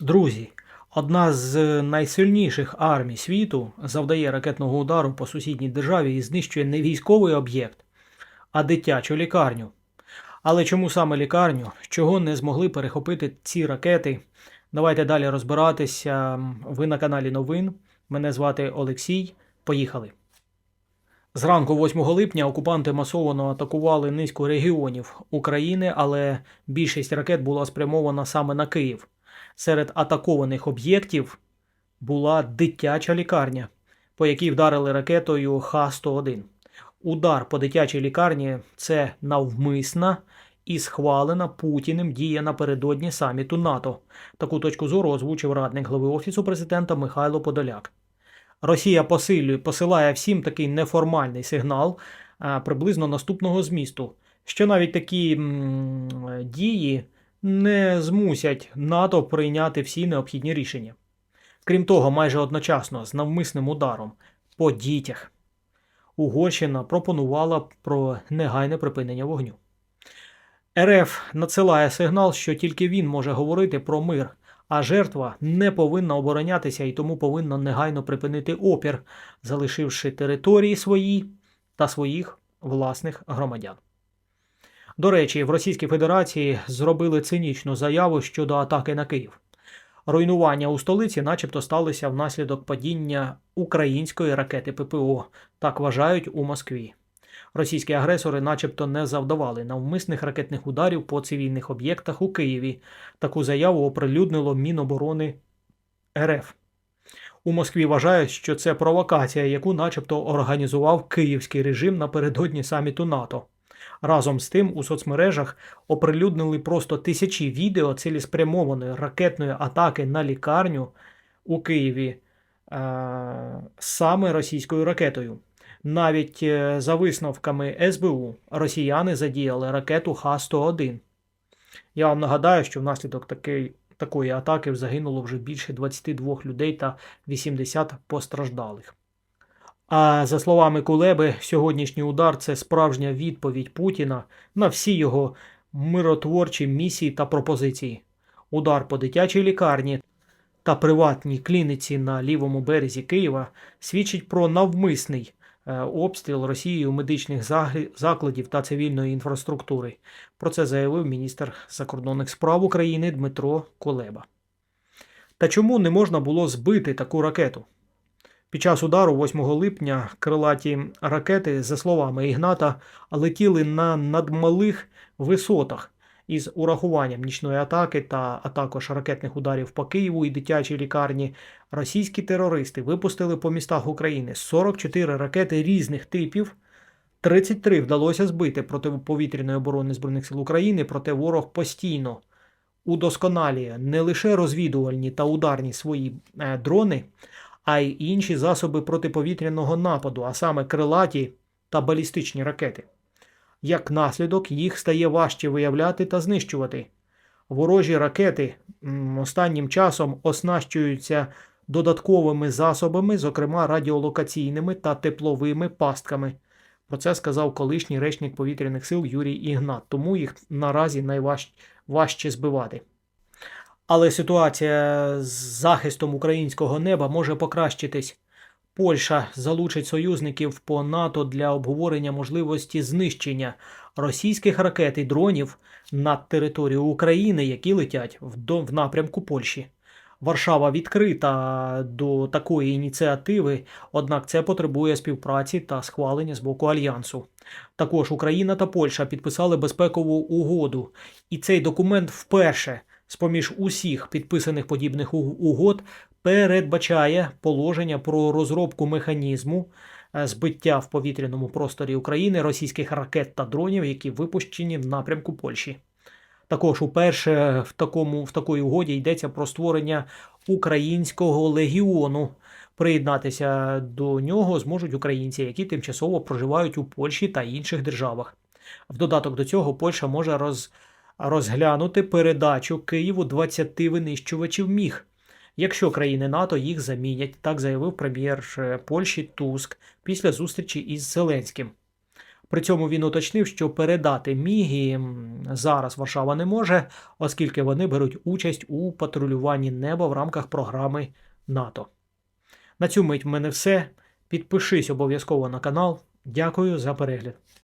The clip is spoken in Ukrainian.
Друзі, одна з найсильніших армій світу завдає ракетного удару по сусідній державі і знищує не військовий об'єкт, а дитячу лікарню. Але чому саме лікарню? Чого не змогли перехопити ці ракети? Давайте далі розбиратися. Ви на каналі Новин. Мене звати Олексій. Поїхали. Зранку 8 липня окупанти масово атакували низку регіонів України, але більшість ракет була спрямована саме на Київ. Серед атакованих об'єктів була дитяча лікарня, по якій вдарили ракетою Х-101. Удар по дитячій лікарні це навмисна і схвалена Путіним дія напередодні саміту НАТО. Таку точку зору озвучив радник глави Офісу президента Михайло Подоляк. Росія посилює, посилає всім такий неформальний сигнал а, приблизно наступного змісту, що навіть такі м, дії не змусять НАТО прийняти всі необхідні рішення. Крім того, майже одночасно з навмисним ударом по дітях Угорщина пропонувала про негайне припинення вогню. РФ надсилає сигнал, що тільки він може говорити про мир, а жертва не повинна оборонятися і тому повинна негайно припинити опір, залишивши території свої та своїх власних громадян. До речі, в Російській Федерації зробили цинічну заяву щодо атаки на Київ. Руйнування у столиці, начебто, сталося внаслідок падіння української ракети ППО, так вважають у Москві. Російські агресори, начебто, не завдавали навмисних ракетних ударів по цивільних об'єктах у Києві. Таку заяву оприлюднило Міноборони РФ. У Москві вважають, що це провокація, яку начебто організував київський режим напередодні саміту НАТО. Разом з тим у соцмережах оприлюднили просто тисячі відео цілеспрямованої ракетної атаки на лікарню у Києві е- саме російською ракетою. Навіть е, за висновками СБУ росіяни задіяли ракету Х-101. Я вам нагадаю, що внаслідок такої, такої атаки загинуло вже більше 22 людей та 80 постраждалих. А за словами Кулеби, сьогоднішній удар це справжня відповідь Путіна на всі його миротворчі місії та пропозиції. Удар по дитячій лікарні та приватній клініці на лівому березі Києва свідчить про навмисний е, обстріл Росією медичних закладів та цивільної інфраструктури. Про це заявив міністр закордонних справ України Дмитро Кулеба. Та чому не можна було збити таку ракету? Під час удару 8 липня крилаті ракети, за словами Ігната, летіли на надмалих висотах із урахуванням нічної атаки та а також ракетних ударів по Києву і дитячій лікарні. Російські терористи випустили по містах України 44 ракети різних типів. 33 вдалося збити протиповітряної оборони Збройних сил України, проте ворог постійно удосконалює не лише розвідувальні та ударні свої е, дрони, а й інші засоби протиповітряного нападу, а саме крилаті та балістичні ракети. Як наслідок, їх стає важче виявляти та знищувати. Ворожі ракети останнім часом оснащуються додатковими засобами, зокрема радіолокаційними та тепловими пастками. Про це сказав колишній речник повітряних сил Юрій Ігнат, тому їх наразі найважче збивати. Але ситуація з захистом українського неба може покращитись. Польща залучить союзників по НАТО для обговорення можливості знищення російських ракет і дронів над територією України, які летять в, напрямку Польщі. Варшава відкрита до такої ініціативи, однак це потребує співпраці та схвалення з боку альянсу. Також Україна та Польща підписали безпекову угоду, і цей документ вперше з-поміж усіх підписаних подібних угод передбачає положення про розробку механізму е, збиття в повітряному просторі України російських ракет та дронів, які випущені в напрямку Польщі. Також уперше в такому в такої угоді йдеться про створення українського легіону. Приєднатися до нього зможуть українці, які тимчасово проживають у Польщі та інших державах. В додаток до цього Польща може роз, розглянути передачу Києву 20 винищувачів міг, якщо країни НАТО їх замінять, так заявив прем'єр е, Польщі Туск після зустрічі із Зеленським. При цьому він уточнив, що передати міги зараз Варшава не може, оскільки вони беруть участь у патрулюванні неба в рамках програми НАТО. На цю мить в мене все. Підпишись обов'язково на канал. Дякую за перегляд.